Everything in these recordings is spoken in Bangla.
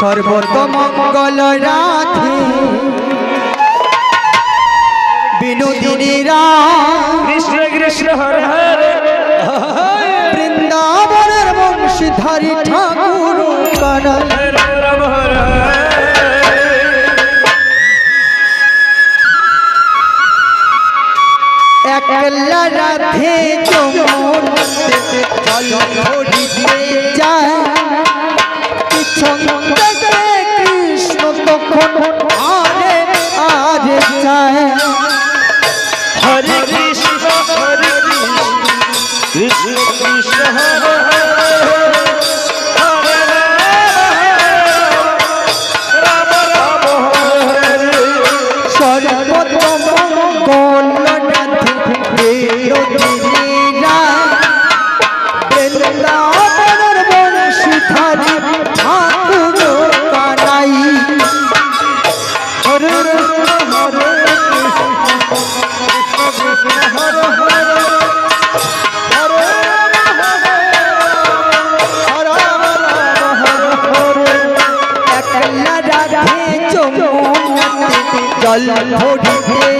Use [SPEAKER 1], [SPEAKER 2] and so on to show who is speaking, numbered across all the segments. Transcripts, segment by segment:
[SPEAKER 1] সর্বতম মঙ্গল রাখি বিনোদিনী কৃষ্ণ বৃন্দাবনের বংশী হর বৃন্দাবনের ঠাকুর জল ভরিতে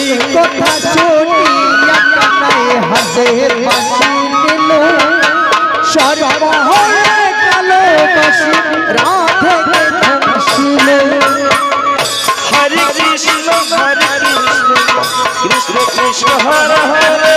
[SPEAKER 1] এই কথা শুনিয়া কানাই হাসে বাসি নিল সর্ব হয়ে গেল বাসি রাধে ধ্বংসিল
[SPEAKER 2] হরে কৃষ্ণ হরে কৃষ্ণ কৃষ্ণ কৃষ্ণ হরে হরে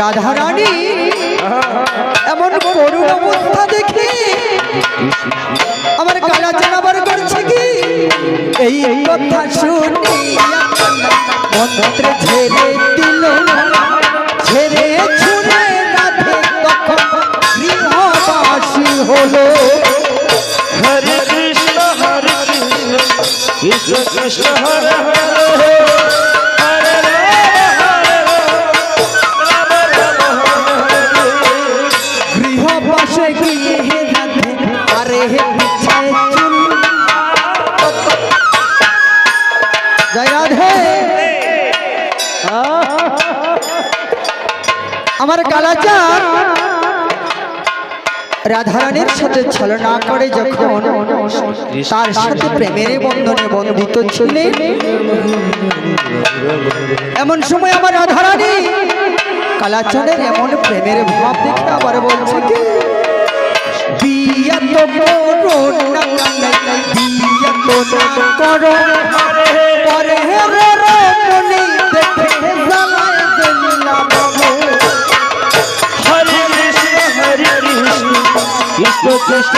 [SPEAKER 1] রাধারানী এমন করুণ অবস্থা দেখে আমার কালা জানাবার করছে কি এই কথা শুনি মন্ত্রে ঝেড়ে দিল আমার কালাচার রাধারানীর সাথে ছলনা করে যখন তার সাথে প্রেমের বন্ধনে বন্ধিত ছিলেন এমন সময় আমার রাধারানী কালাচারের এমন প্রেমের ভাব দেখে আবার বলছে কি বিয়া তো করো
[SPEAKER 2] চেষ্টা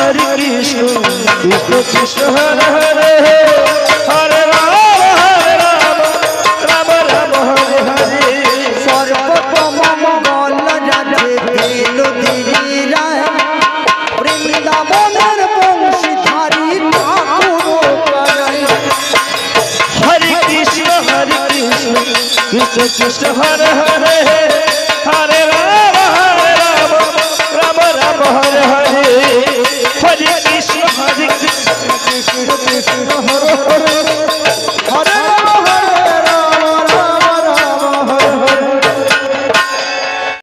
[SPEAKER 2] হরে কৃষ্ণ কৃষ্ণ কৃষ্ণ হরে হরে হরে রাম হরে রাম রাম রাম হরে হরে
[SPEAKER 1] সর্বতম মঙ্গল যাতে দিল দিদি রায় বৃন্দাবনের বংশীধারী ঠাকুর
[SPEAKER 2] হরে কৃষ্ণ হরে কৃষ্ণ কৃষ্ণ কৃষ্ণ হরে হরে